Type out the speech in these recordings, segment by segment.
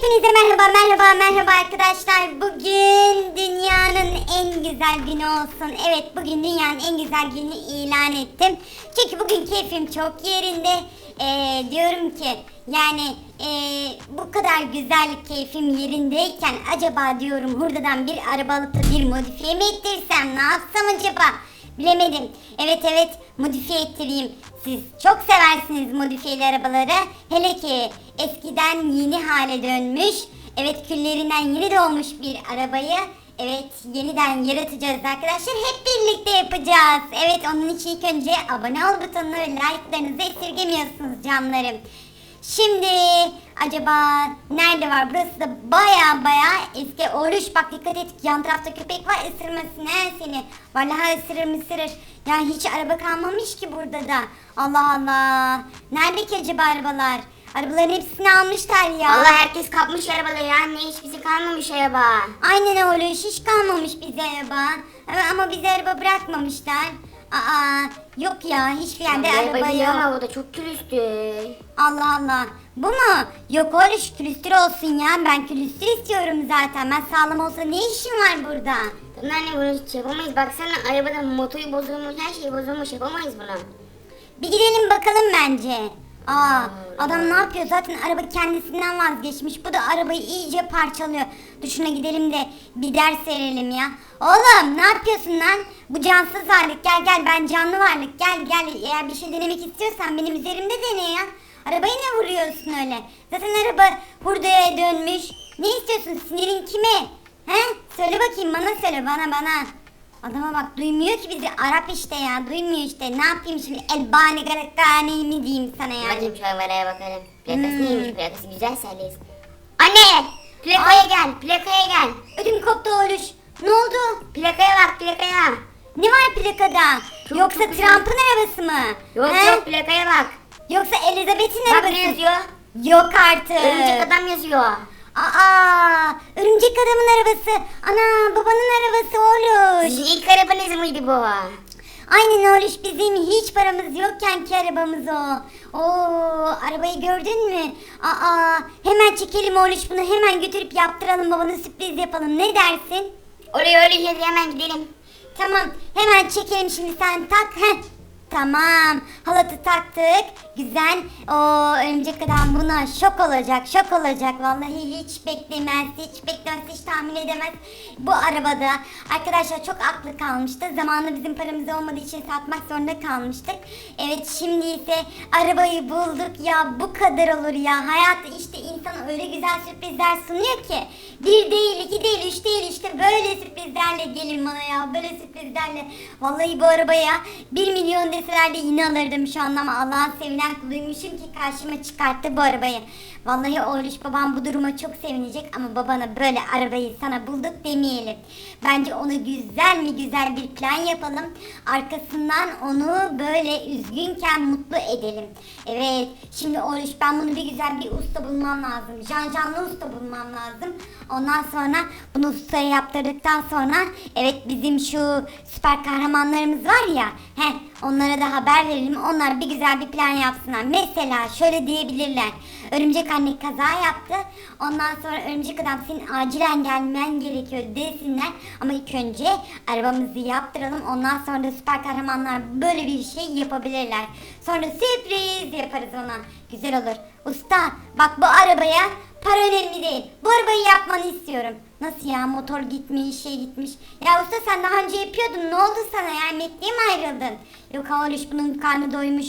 Hepinize merhaba merhaba merhaba arkadaşlar. Bugün dünyanın en güzel günü olsun. Evet bugün dünyanın en güzel günü ilan ettim. Çünkü bugün keyfim çok yerinde. Ee, diyorum ki yani ee, bu kadar güzel keyfim yerindeyken acaba diyorum hurdadan bir araba bir modifiye mi ettirsem ne yapsam acaba? Bilemedim. Evet evet modifiye ettireyim. Siz çok seversiniz modifiyeli arabaları. Hele ki eskiden yeni hale dönmüş. Evet küllerinden yeni doğmuş bir arabayı. Evet yeniden yaratacağız arkadaşlar. Hep birlikte yapacağız. Evet onun için ilk önce abone ol butonuna ve like'larınızı esirgemiyorsunuz canlarım. Şimdi acaba nerede var? Burası da baya baya eski. Oruç bak dikkat et yan tarafta köpek var ısırmasın he seni. Vallahi ısırır mı ısırır. Ya hiç araba kalmamış ki burada da. Allah Allah. Nerede ki acaba arabalar? Arabaların hepsini almışlar ya. Allah herkes kapmış arabaları ya. Ne hiç bizi kalmamış araba. Aynen öyle hiç kalmamış bize araba. Ama bize araba bırakmamışlar. Aa yok ya hiçbir yerde araba yok. ama o da çok külüstü. Allah Allah. Bu mu? Yok şu külüstür olsun ya. Ben külüstür istiyorum zaten. Ben sağlam olsa ne işim var burada? Tamam anne bunu hiç yapamayız. Baksana arabada motoru bozulmuş, her şey bozulmuş. Yapamayız bunu. Bir gidelim bakalım bence. Aa, adam ne yapıyor? Zaten araba kendisinden vazgeçmiş. Bu da arabayı iyice parçalıyor. Dur şuna gidelim de bir ders verelim ya. Oğlum ne yapıyorsun lan? Bu cansız varlık. Gel gel ben canlı varlık. Gel gel. Eğer bir şey denemek istiyorsan benim üzerimde dene ya. Arabayı ne vuruyorsun öyle? Zaten araba hurdaya dönmüş. Ne istiyorsun? Sinirin kime? He? Söyle bakayım bana söyle bana bana. Adama bak duymuyor ki bizi Arap işte ya duymuyor işte ne yapayım şimdi elbani garakani mi diyeyim sana yani. Bakayım şu arabaya bakalım. Plakası Hmm. neymiş? Plakası güzel serdeyiz. Anne! Plakaya gel, plakaya gel. Ödüm koptu oğluş. Ne oldu? Plakaya bak, plakaya. Ne var plakada? Çok, Yoksa çok. Trump'ın arabası mı? Yok He? yok plakaya bak. Yoksa Elizabeth'in Bak arabası ne yazıyor? Yok artık. Örümcek adam yazıyor. Aa, örümcek adamın arabası. Ana babanın arabası oğluş. Sizin ilk arabanız mıydı bu? Aynen oğluş bizim hiç paramız yokken ki arabamız o. Oo arabayı gördün mü? Aa hemen çekelim oğluş bunu hemen götürüp yaptıralım babana sürpriz yapalım ne dersin? Oraya öyle hadi hemen gidelim. Tamam hemen çekelim şimdi sen tak. Heh. Tamam. Halatı taktık. Güzel. O örümcek adam buna şok olacak şok olacak. Vallahi hiç beklemez hiç beklemez hiç tahmin edemez. Bu arabada arkadaşlar çok aklı kalmıştı. Zamanında bizim paramız olmadığı için satmak zorunda kalmıştık. Evet şimdi ise arabayı bulduk. Ya bu kadar olur ya. Hayatta işte insan öyle güzel sürprizler sunuyor ki. Bir değil iki değil üç değil işte böyle sürprizlerle gelin bana ya böyle sürprizlerle. Vallahi bu arabaya 1 milyon deseler de yine alırdım şu anda ama Allah'ın sevilen kuluymuşum ki karşıma çıkarttı bu arabayı. Vallahi oğluş babam bu duruma çok sevinecek ama babana böyle arabayı sana bulduk demeyelim. Bence onu güzel mi güzel bir plan yapalım. Arkasından onu böyle üzgünken mutlu edelim. Evet şimdi oğluş ben bunu bir güzel bir usta bulmam lazım. Can canlı usta bulmam lazım. Ondan sonra bunu ustaya yaptırdıktan sonra evet bizim şu süper kahramanlarımız var ya. He onlara da haber verelim. Onlar bir güzel bir plan yapsınlar. Mesela şöyle diyebilirler. Örümcek anne kaza yaptı. Ondan sonra örümcek adam senin acilen gelmen gerekiyor desinler. Ama ilk önce arabamızı yaptıralım. Ondan sonra da süper kahramanlar böyle bir şey yapabilirler. Sonra sürpriz yaparız ona. Güzel olur. Usta bak bu arabaya para önemli değil. Bu arabayı yapmanı istiyorum. Nasıl ya motor gitmiş şey gitmiş. Ya usta sen daha önce yapıyordun ne oldu sana ya emekliye mi ayrıldın? Yok oğluş bunun karnı doymuş.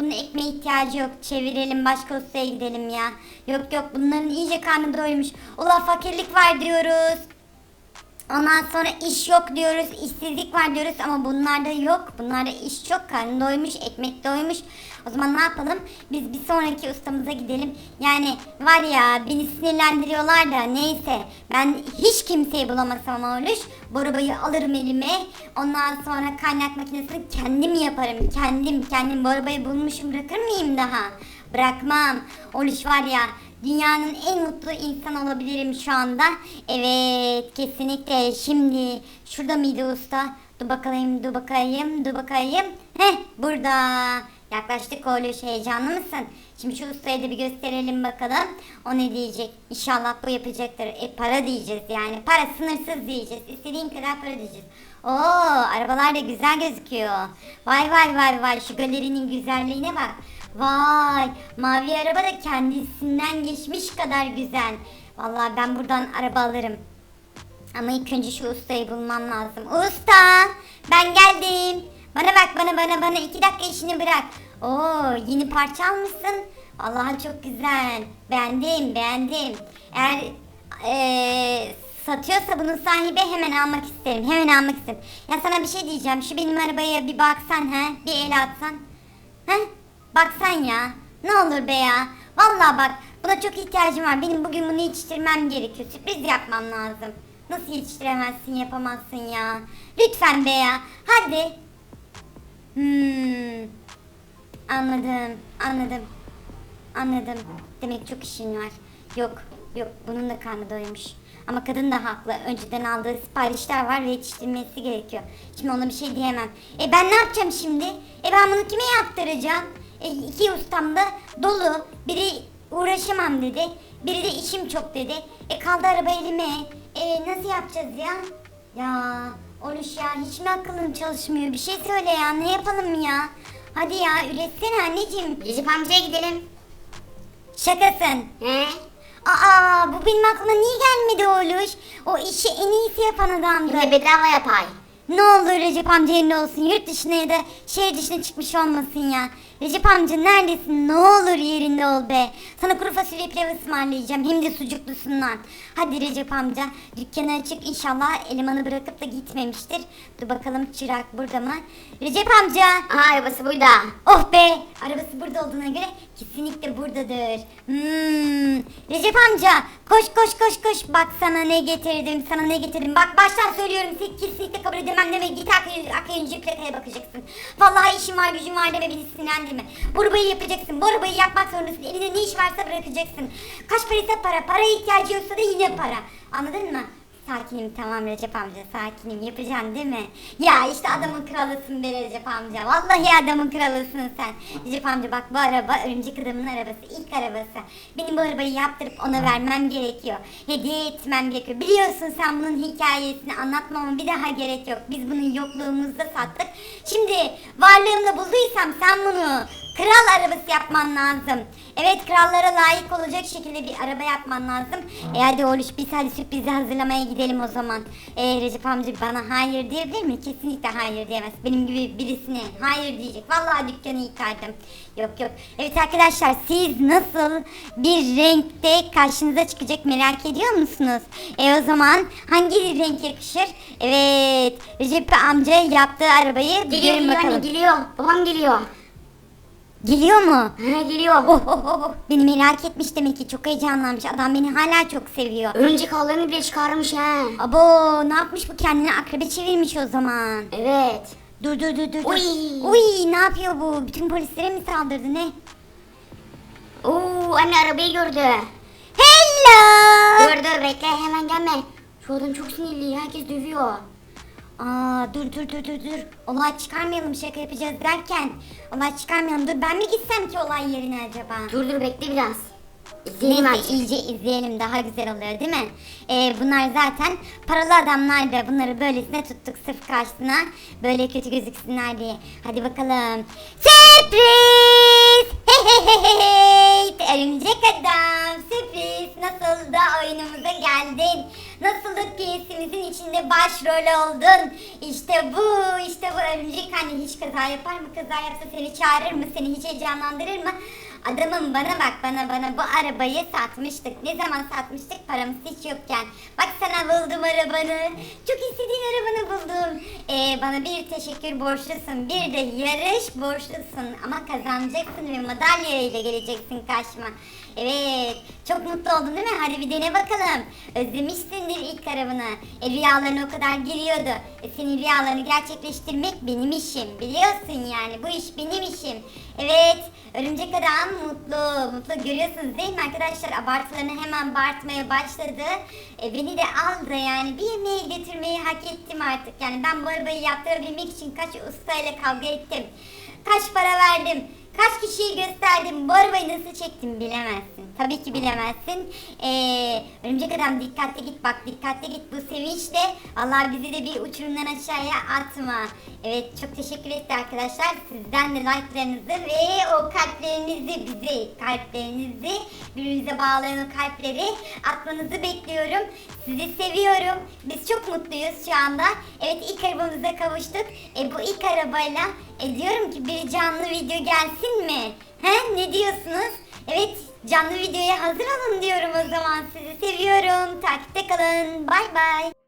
Bunun ekmeğe ihtiyacı yok. Çevirelim başka ustaya gidelim ya. Yok yok bunların iyice karnı doymuş. Ula fakirlik var diyoruz. Ondan sonra iş yok diyoruz, işsizlik var diyoruz ama bunlarda yok. Bunlarda iş çok, karnı doymuş, ekmek doymuş. O zaman ne yapalım? Biz bir sonraki ustamıza gidelim. Yani var ya beni sinirlendiriyorlar da neyse. Ben hiç kimseyi bulamasam oluş. Bu arabayı alırım elime. Ondan sonra kaynak makinesini kendim yaparım. Kendim, kendim bu arabayı bulmuşum bırakır mıyım daha? Bırakmam. Oluş var ya Dünyanın en mutlu insan olabilirim şu anda. Evet kesinlikle. Şimdi şurada mıydı usta? Dur bakayım dur bakayım dur bakayım. Heh burada. Yaklaştık Oğluş heyecanlı mısın? Şimdi şu ustaya da bir gösterelim bakalım. O ne diyecek? İnşallah bu yapacaktır. E para diyeceğiz yani. Para sınırsız diyeceğiz. İstediğin kadar para diyeceğiz. Oo arabalar da güzel gözüküyor. Vay vay vay vay şu galerinin güzelliğine bak. Vay mavi araba da kendisinden geçmiş kadar güzel. Vallahi ben buradan araba alırım. Ama ilk önce şu ustayı bulmam lazım. Usta ben geldim. Bana bak bana bana bana iki dakika işini bırak. Oo yeni parça almışsın. Vallahi çok güzel. Beğendim beğendim. Eğer eee, satıyorsa bunun sahibi hemen almak isterim. Hemen almak isterim. Ya sana bir şey diyeceğim. Şu benim arabaya bir baksan he. Bir el atsan. He? Baksan ya. Ne olur be ya. Vallahi bak buna çok ihtiyacım var. Benim bugün bunu yetiştirmem gerekiyor. Sürpriz yapmam lazım. Nasıl yetiştiremezsin yapamazsın ya. Lütfen be ya. Hadi. Hmm. Anladım. Anladım. Anladım. Demek çok işin var. Yok. Yok. Bunun da karnı doymuş. Ama kadın da haklı. Önceden aldığı siparişler var ve yetiştirmesi gerekiyor. Şimdi ona bir şey diyemem. E ben ne yapacağım şimdi? E ben bunu kime yaptıracağım? İki ustam da dolu. Biri uğraşamam dedi. Biri de işim çok dedi. E kaldı araba elime. E nasıl yapacağız ya? Ya Oluş ya hiç mi akılın çalışmıyor? Bir şey söyle ya ne yapalım ya? Hadi ya üretsene anneciğim. Recep amcaya gidelim. Şakasın. He? Aa bu benim aklıma niye gelmedi Oluş? O işi en iyisi yapan adamdı. Hem de bedava yapay. Ne olur Recep amca olsun. Yurt dışına ya da şehir dışına çıkmış olmasın ya. Recep amca neredesin? Ne olur yerinde ol be. Sana kuru fasulye pilav ısmarlayacağım. Hem de sucuklusundan. Hadi Recep amca. Dükkanı açık. İnşallah elemanı bırakıp da gitmemiştir. Dur bakalım çırak burada mı? Recep amca. Aha arabası burada. Oh be! Arabası burada olduğuna göre kesinlikle buradadır. Hmm. Recep amca koş koş koş koş. Bak sana ne getirdim sana ne getirdim. Bak baştan söylüyorum kesinlikle kabul edemem deme. Git akayıncı plakaya bakacaksın. Vallahi işim var gücüm var deme beni sinirlendirme. Bu arabayı yapacaksın. Bu arabayı yapmak zorundasın. Elinde ne iş varsa bırakacaksın. Kaç para. Para ihtiyacı yoksa da yine para. Anladın mı? Sakinim tamam Recep amca sakinim yapacaksın değil mi? Ya işte adamın kralısın be Recep amca. Vallahi adamın kralısın sen. Recep amca bak bu araba örümcek adamın arabası ilk arabası. Benim bu arabayı yaptırıp ona vermem gerekiyor. Hediye etmem gerekiyor. Biliyorsun sen bunun hikayesini anlatmama bir daha gerek yok. Biz bunu yokluğumuzda sattık. Şimdi varlığımda bulduysam sen bunu Kral arabası yapman lazım. Evet krallara layık olacak şekilde bir araba yapman lazım. E hadi oğluş biz hadi sürprizi hazırlamaya gidelim o zaman. E, Recep amca bana hayır diyebilir mi? Kesinlikle hayır diyemez. Benim gibi birisine hayır diyecek. Vallahi dükkanı yıkardım. Yok yok. Evet arkadaşlar siz nasıl bir renkte karşınıza çıkacak merak ediyor musunuz? E o zaman hangi renk yakışır? Evet Recep amca yaptığı arabayı Geliyor görün geliyor bakalım. anne geliyor. Babam geliyor. Geliyor mu? He geliyor. Oh, oh, oh. Beni merak etmiş demek ki çok heyecanlanmış. Adam beni hala çok seviyor. Örümcek ağlarını bile çıkarmış he. Abo ne yapmış bu kendini akrebe çevirmiş o zaman. Evet. Dur dur dur dur. dur. Uy. Uy ne yapıyor bu? Bütün polislere mi saldırdı ne? Oo anne arabayı gördü. Hello. Dur dur bekle hemen gelme. Şu adam çok sinirli herkes dövüyor. Aa dur dur dur dur dur. Olay çıkarmayalım şaka yapacağız derken. Olay çıkarmayalım. Dur ben mi gitsem ki olay yerine acaba? Dur dur bekle biraz. İzleyelim Neyse artık. iyice izleyelim daha güzel oluyor değil mi? Ee, bunlar zaten paralı adamlar da bunları böylesine tuttuk sırf karşısına böyle kötü gözüksünler diye. Hadi bakalım. Sürpriz! Hey Örümcek adam sürpriz nasıl da oyunumuza geldin. Nasıl da piyesimizin içinde başrol oldun. İşte bu işte bu örümcek hani hiç kaza yapar mı? Kaza yapsa seni çağırır mı? Seni hiç heyecanlandırır mı? Adamım bana bak bana bana bu arabayı satmıştık. Ne zaman satmıştık paramız hiç yokken. Bak sana buldum arabanı. Çok istediğin arabanı buldum. Ee, bana bir teşekkür borçlusun. Bir de yarış borçlusun. Ama kazanacaksın ve madalya ile geleceksin karşıma. Evet. Çok mutlu oldun değil mi? Hadi bir dene bakalım. Özlemişsindir ilk arabanı. E, rüyalarına o kadar geliyordu. E, senin rüyalarını gerçekleştirmek benim işim. Biliyorsun yani bu iş benim işim. Evet. Örümcek adam mutlu. Mutlu görüyorsunuz değil mi arkadaşlar? Abartılarını hemen bağırtmaya başladı. E, beni de aldı yani. Bir yemeğe götürmeyi hak ettim artık. Yani ben bu arabayı yaptırabilmek için kaç ustayla kavga ettim. Kaç para verdim? Kaç kişiye gösterdim bu arabayı nasıl çektim bilemezsin. Tabii ki bilemezsin. Ee, örümcek adam dikkatli git bak dikkatli git bu sevinçle Allah bizi de bir uçurumdan aşağıya atma. Evet çok teşekkür etti arkadaşlar. Sizden de like'larınızı ve o kalplerinizi bizi kalplerinizi birbirimize bağlayan o kalpleri atmanızı bekliyorum. Sizi seviyorum. Biz çok mutluyuz şu anda. Evet ilk arabamıza kavuştuk. E, bu ilk arabayla e, diyorum ki bir canlı video gelsin mi? He ne diyorsunuz? Evet canlı videoya hazır olun diyorum o zaman. Sizi seviyorum. Takipte kalın. Bay bay.